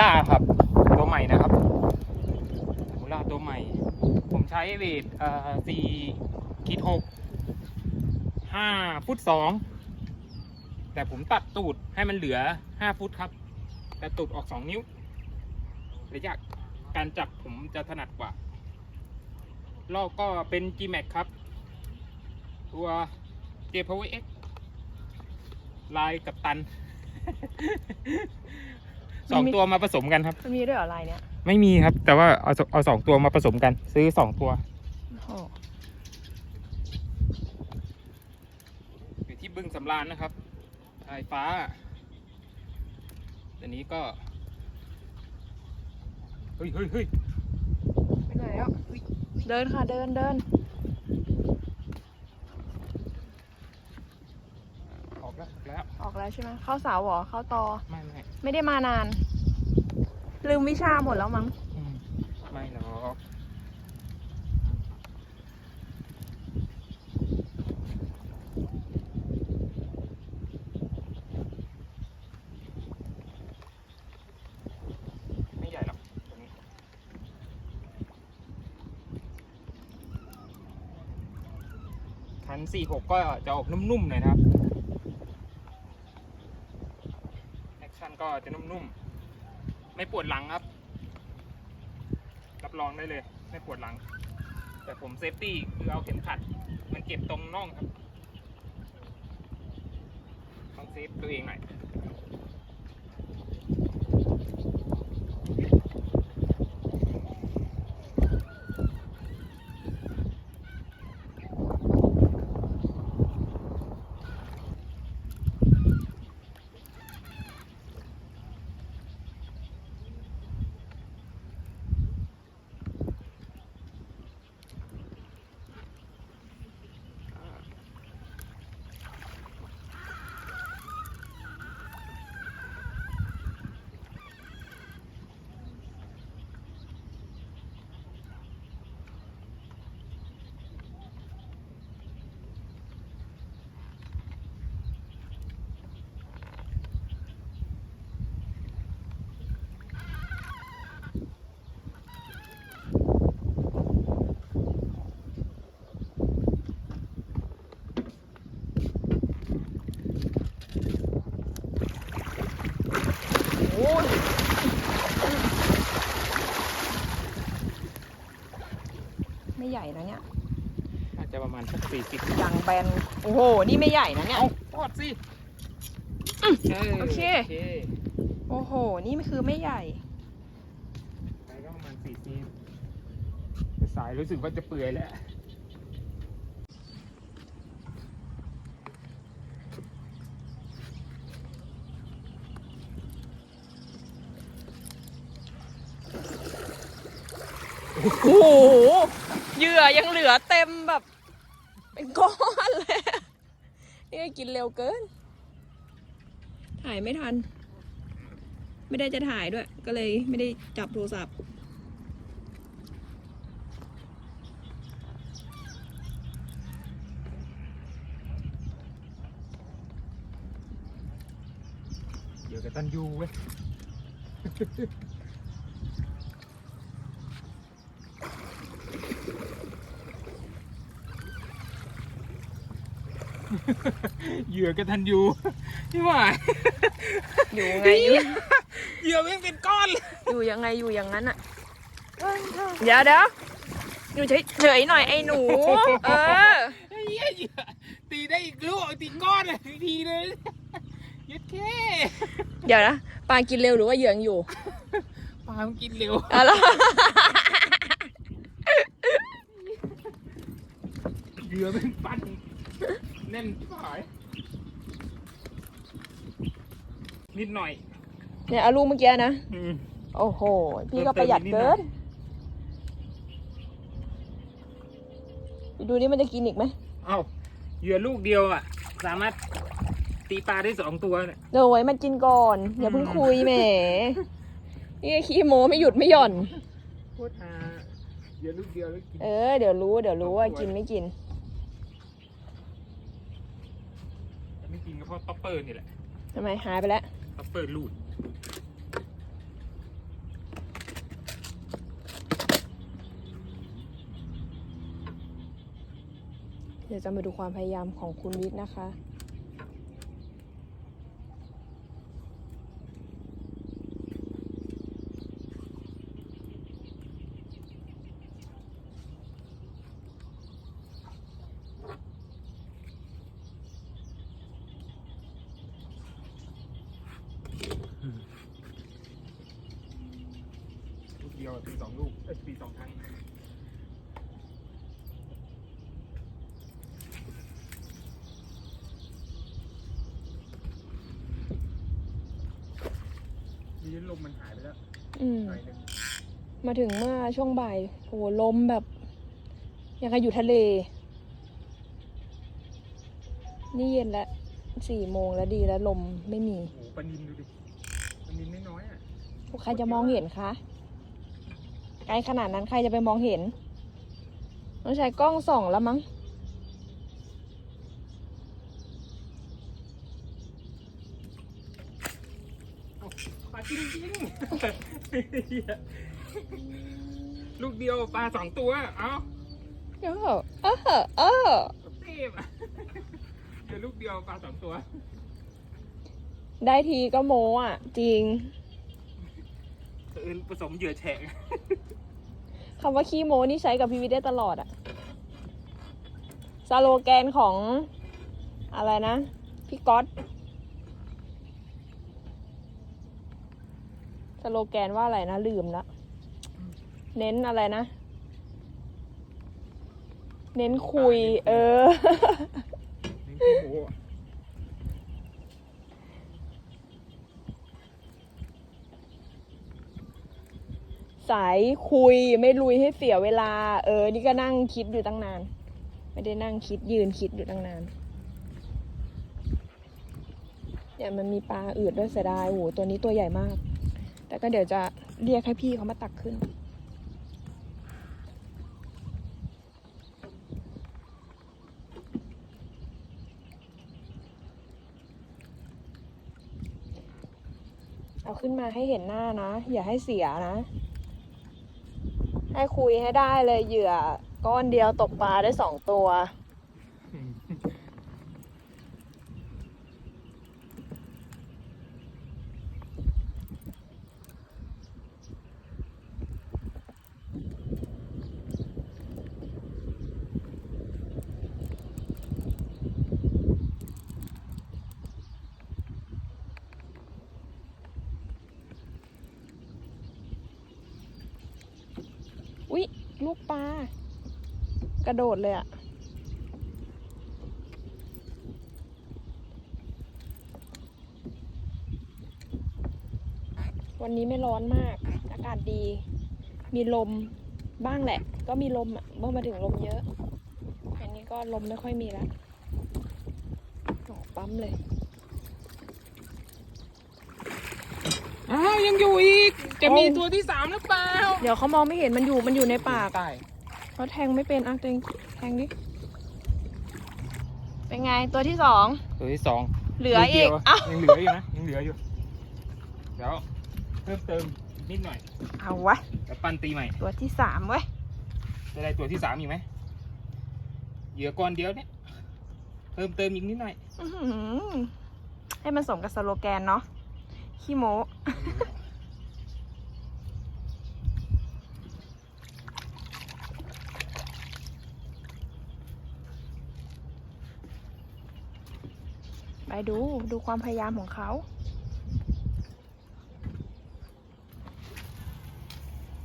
ล่าครับ ตัวใหม่นะครับมูล่าตัวใหม่ ผมใช้เวทเอ่อสี่ขีดหกห้าฟุตสองแต่ผมตัดตูดให้มันเหลือห้าฟุตครับ แต่ตูดออกสองนิ้วระยะการจับผมจะถนัดกว่าลอกก็เป็น G-Max ครับ ตัว J Power X ลายกับตัน สองตัวมาผสมกันครับ มันมีด้วยเหรอลายเนี้ยไม่มีครับ แต่ว่าเอาสเอาสองตัวมาผสมกัน ซื้อสองตัวโอ้อยู่ที่บึงสำราญนะครับสายฟ้าอันนี้ก็เฮ้ยเฮ้ยเฮ้ย ไปไหนอะเดินค่ะเดินเดิน ออกแล้วออกแล้ว ออกแล้ว ใช่ไหมเข้าเสาเหรอเข้าตอ ไม่ไม่ไม่ได้มานาน ลืมวิชาหมดแล้วมั้ง อืมไม่หรอกไม่ใหญ่หรอกตัวนี้คัน46ก็จะออกนุ่มๆหน่อยนะครับ แอคชั่น ก็จะนุ่มๆ ไม่ปวดหลังครับ รับรองได้เลย ไม่ปวดหลัง แต่ผมเซฟตี้คือเอาเข็มขัด มันเก็บตรงน่องครับต้องเซฟตัวเองหน่อย จจะประมาณสักสี่สิบอย่างแบน โอ้โห นี่ไม่ใหญ่นะเนี่ย เอาทอดสิอืมเออโอเคโอเค โอ้โห นี่คือไม่ใหญ่ ไปก็ประมาณสี่สิบสายรู้สึกว่าจะเปื่อยแล้วโอ้โห เหยื่อยังเหลือเต็มแบบ เป็นก้อนเลยนี่กินเร็วเกิน ถ่ายไม่ทัน ไม่ได้จะถ่ายด้วย ก็เลยไม่ได้จับโทรศัพท์เดี๋ยวกับตันยูเว้ย เหยื่อกับตันยูนี่หว่าอยู่ไงอยู่เหยื่อไม่งเป็นก้อนเลยอยู่ยังไงอยู่อย่างนั้นอะเดี๋ยวเดี๋ยวอยู่เฉยเฉยๆหน่อยไอ้หนู เออไอ้เหี้ยเหยื่อตีได้อีกลูกตีก้อนเลยทีเลยยึดแค่เดี๋ยวนะปลากินเร็วหรือว่าเหยื่อยังอยู่ปลามันกินเร็วอะไรเหยื่อเป็นปั้น แน่นที่หาย นิดหน่อย เนี่ยเอาลูกเมื่อกี้นะ อืม โอ้โห พี่ก็ประหยัดเกินไปดูนี่มันจะกินอีกไหมเอ้าเหยื่อลูกเดียวอะ สามารถตีปลาได้สองตัวเนี่ยเดี๋ยวไว้มันกินก่อน อย่าเพิ่งคุยแหมนี่ขี้โมไม่หยุดไม่หย่อนโคตรฮาเหยื่อลูกเดียวแล้วกิน เออ เดี๋ยวรู้ เดี๋ยวรู้ว่ากินไม่กิน ป๊อปเปอร์นี่แหละทำไมหายไปแล้วป๊อปเปอร์ลูดเดี๋ยวจะมาดูความพยายามของคุณวิทย์นะคะ ลูกเดียวตีสองลูกเอ้ยตีสองครั้งดีลมมันหายไปแล้วอืม หน่อยหนึงมาถึงเมื่อช่วงบ่ายโอ้โหลมแบบยังไงอยู่ทะเล นี่เย็นแล้วสี่โมงแล้วดีแล้วลมไม่มีโอ้โหปลานินดูดิปลานินน้อยๆอะใครจะมองเห็นคะ ไกลขนาดนั้นใครจะไปมองเห็น ต้องใช้กล้องส่องแล้วมั้ง ปลาจริงจริงลูกเดียวปลาสองตัว เอ้าเออเออเออเต็มเดี๋ยวลูกเดียวปลาสองตัว ได้ทีก็โมอะ จริงเออผสมเหยื่อแฉะคำว่าขี้โมนี่ใช้กับพีวิทย์ได้ตลอดอะสโลแกนของอะไรนะ พี่ก๊อตสโลแกนว่าอะไรนะ ลืมละเน้นอะไรนะ เน้นคุย เออนี่โอ้โห สายคุยไม่ลุยให้เสียเวลา เออ นี่ก็นั่งคิดอยู่ตั้งนาน ไม่ได้นั่งคิดยืนคิดอยู่ตั้งนานเนี่ยมันมีปลาอืดด้วยเสียดายโอ้โหตัวนี้ตัวใหญ่มาก แต่ก็เดี๋ยวจะเรียกให้พี่เขามาตักขึ้น เอาขึ้นมาให้เห็นหน้านะ อย่าให้เสียนะ ให้คุยให้ได้เลยเหยื่อก้อนเดียวตกปลาได้สองตัว อุ๊ย ลูกปลา กระโดดเลยอะวันนี้ไม่ร้อนมาก อากาศดี มีลมบ้างแหละ ก็มีลมอะเมื่อมาถึงลมเยอะ อันนี้ก็ลมไม่ค่อยมีละโอ้ปั๊มเลย อ้าวยังอยู่อีก จะมีโอ้ตัวที่สามหรือเปล่า เดี๋ยวเขามองไม่เห็นมันอยู่มันอยู่ในปากใต้ เขาแทงไม่เป็นอะเต็งแทงดิ เป็นไงตัวที่สอง ตัวที่สองเหลืออีกลูดียวเอ้ายังเหลืออยู่นะยังเหลืออยู่ เดี๋ยวเพิ่มเติมนิดหน่อย เอาวะจะปั้นตีใหม่ ตัวที่สามเว้ยจะได้ตัวที่สามอีกไหมเหยื่อก้อนเดียวเนี่ยเพิ่มเติมอีกนิดหน่อย อื้อหือให้มันสมกับสโลแกนเนาะขี้โม ดู ดูความพยายามของเขา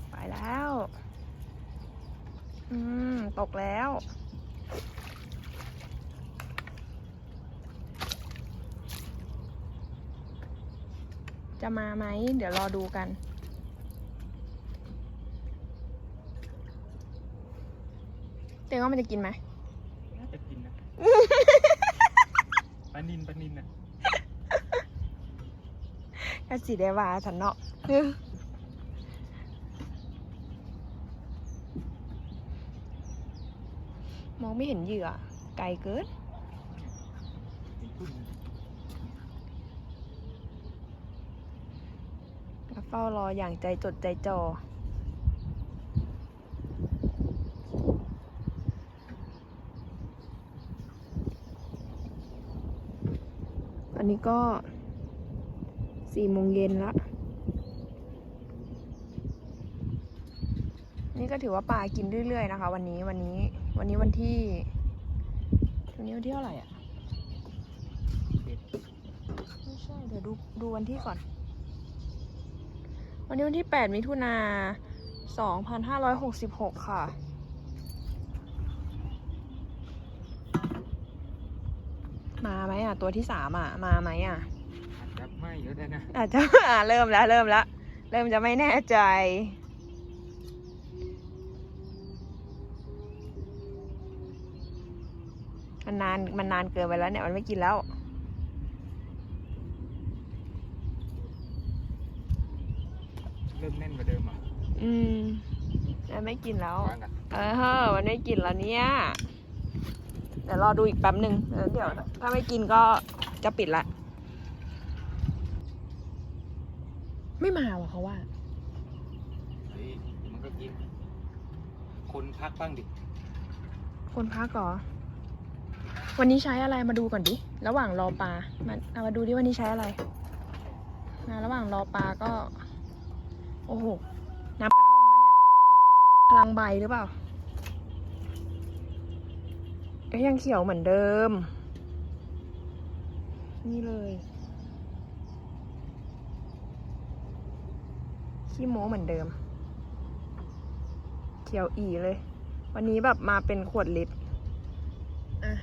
ไปแล้ว อืม ตกแล้ว จะมาไหม เดี๋ยวรอดูกันเตงว่ามันจะกินไหม น่าจะกินนะ ปลา นินปลานินนะก็สีได้ว่าฉันเนาะมองไม่เห็นเหยื่อ ไกลเกินเป็นทุ่นแล้วเฝ้ารออย่างใจจดใจจ่อ นี้ก็สี่โมงเย็นละ นี่ก็ถือว่าปลากินเรื่อยๆนะคะ วันนี้วันนี้ วันนี้วันที่วันนี้วันที่เท่าไหร่อะไม่ใช่เดี๋ยวดูดูวันที่ก่อน วันนี้วันที่ 8 มิถุนา 2566 ค่ะ มา ไหมอะ ตัวที่สามอะ มาไหมอะ อาจจะไม่เยอะได้นะอาจจะ อะเริ่มแล้วเริ่มแล้วเริ่มจะไม่แน่ใจ มันนานมันนานเกินไปแล้วเนี่ยมันไม่กินแล้วเริ่มแน่นกว่าเดิมอะอืมมันไม่กินแล้ววางกันเออเฮ้อมันไม่กินแล้วเนี่ย เดี๋ยวรอดูอีกแป๊บหนึ่งแล้วเดี๋ยว ถ้าไม่กินก็จะปิดละ ไม่มาว่ะเขาว่า เฮ้ยมันก็กิน คนพักบ้างดิ คนพักก่อวันนี้ใช้อะไรมาดูก่อนดิ ระหว่างรอปลา มาเอามาดูดิวันนี้ใช้อะไรนะระหว่างรอปลาก็ โอ้โห น้ำกระท่อมปะเนี่ยพลังใบหรือเปล่า ก็ยังเขียวเหมือนเดิม นี่เลยขี้โม้เหมือนเดิม เขียวอีเลย วันนี้แบบมาเป็นขวดลิตรอะ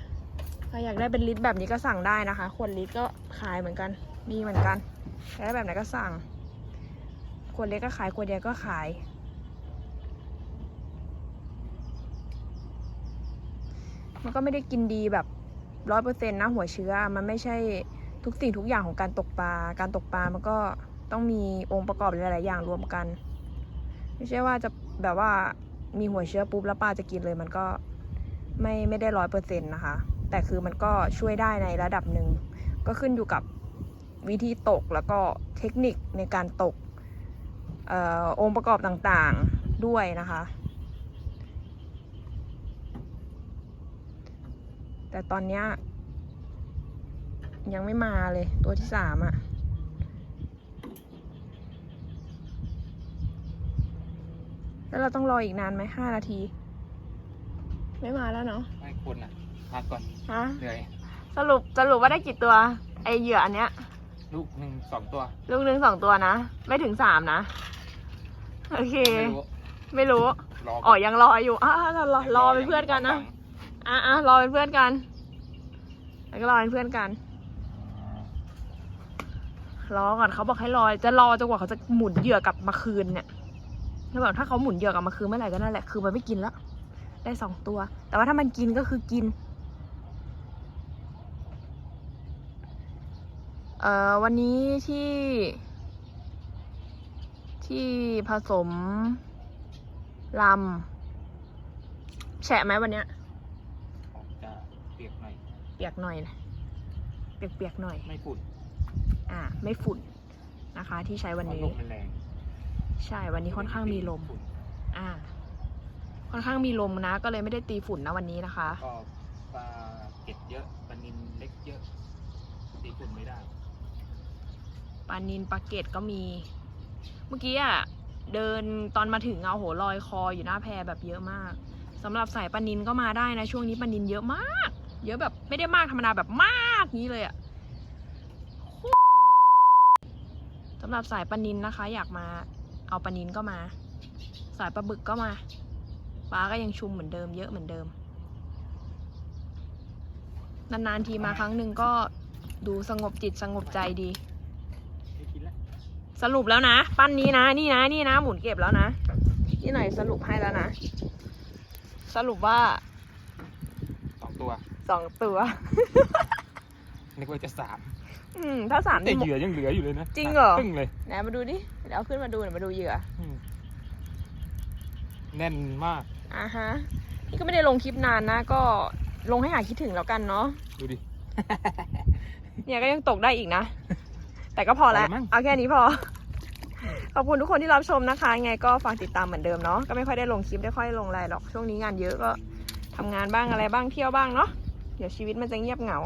ใครอยากได้เป็นลิตรแบบนี้ก็สั่งได้นะคะ ขวดลิตรก็ขายเหมือนกัน มีเหมือนกันอยากได้แบบไหนก็สั่ง ขวดเล็กก็ขาย ขวดใหญ่ก็ขาย มันก็ไม่ได้กินดีแบบร้อยเปอร์เซ็นต์นะหัวเชื้อ มันไม่ใช่ทุกสิ่งทุกอย่างของการตกปลา การตกปลามันก็ต้องมีองค์ประกอบหลาย ๆ อย่างรวมกัน ไม่ใช่ว่าจะแบบว่ามีหัวเชื้อปุ๊บแล้วปลาจะกินเลยมันก็ไม่ไม่ได้ร้อยเปอร์เซ็นต์นะคะ แต่คือมันก็ช่วยได้ในระดับหนึ่ง ก็ขึ้นอยู่กับวิธีตกแล้วก็เทคนิคในการตกออองค์ประกอบต่าง ๆ ด้วยนะคะ แต่ตอนเนี้ยยังไม่มาเลยตัวที่สามอะแล้วเราต้องรออีกนานไหมห้านาที ไม่มาแล้วเนาะไม่คนอะพักก่อนฮะเหนื่อยสรุปสรุปว่าได้กี่ตัว ไอเหยื่ออันเนี้ย ลูกหนึ่งสองตัวลูกหนึ่งสองตัวนะ ไม่ถึงสามนะ โอเค ไม่รู้ไม่รู้ รออ๋อยังรออยู่อะอะรอรอรอเป็นเพื่อนกันนะอ่ อะอะรอเป็นเพื่อนกัน แล้วก็รอเป็นเพื่อนกัน รอก่อนเขาบอกให้รอ จะรอจนกว่าเขาจะหมุนเหยื่อกลับมาคืนเนี่ยแล้วแบบถ้าเขาหมุนเหยื่อกลับมาคืนเมื่อไหร่ก็นั่นแหละ คือมันไม่กินแล้ว ได้สองตัว แต่ว่าถ้ามันกินก็คือกิน เอ่อวันนี้ที่ ที่ผสมลำแฉะไหมวันเนี้ย ออกจะเปียกหน่อย เปียกหน่อยนะเปียกๆหน่อย ไม่ฝุ่นอ่า ไม่ฝุ่นนะคะ ที่ใช้วันเพราะนี้ลมมันแรงใช่วันนี้ค่อนข้างมีลม ฝุ่นอ่า ค่อนข้างมีลมนะ ก็เลยไม่ได้ตีฝุ่นนะวันนี้นะคะ ก็ปลาเก็ดเยอะปลานินเล็กเยอะตีฝุ่นไม่ได้ปลานินปลาเกตก็มี เมื่อกี้อะเดินตอนมาถึงเอาโหลอยคออยู่หน้าแพแบบเยอะมากสำหรับสายปลานินก็มาได้นะ ช่วงนี้ปลานินเยอะมาก เยอะแบบไม่ได้มากธรรมดาแบบมากนี้เลยอะสำหรับสายปลานินนะคะ อยากมาเอาปลานินก็มา สายปลาบึกก็มาปลาก็ยังชุมเหมือนเดิมเยอะเหมือนเดิม นานๆทีมาครั้งหนึ่งก็ดูสงบจิตสงบใจดี สรุปแล้วนะ ปั้นนี้นะ นี่นะ นี่นะ หมุนเก็บแล้วนะ นี่หน่อยสรุปให้แล้วนะ สรุปว่า สองตัว นึกว่าจะสามอืมถ้าสามแต่นี่หมเหยื่อยังเหลืออยู่เลยนะจริงเหรอ ครึ่งเลยไหนมาดูดิเดี๋ยวเอาขึ้นมาดูเดี๋ยวมาดูเหยื่ออืมแน่นมาก อ่าฮะนี่ก็ไม่ได้ลงคลิปนานนะ ก็ลงให้หายคิดถึงแล้วกันเนาะดูดิ เนี่ยก็ยังตกได้อีกนะ แต่ก็พอแล้วพอแล้วมั้ง เอาแค่นี้พอ ขอบคุณทุกคนที่รับชมนะคะยังไงก็ฝากติดตามเหมือนเดิมเนาะก็ไม่ค่อยได้ลงคลิปได้ค่อยลงอะไรหรอกช่วงนี้งานเยอะก็ทำงานบ้างอะไรบ้างเที่ยวบ้างเนาะ เดี๋ยวชีวิตมันจะเงียบเหงา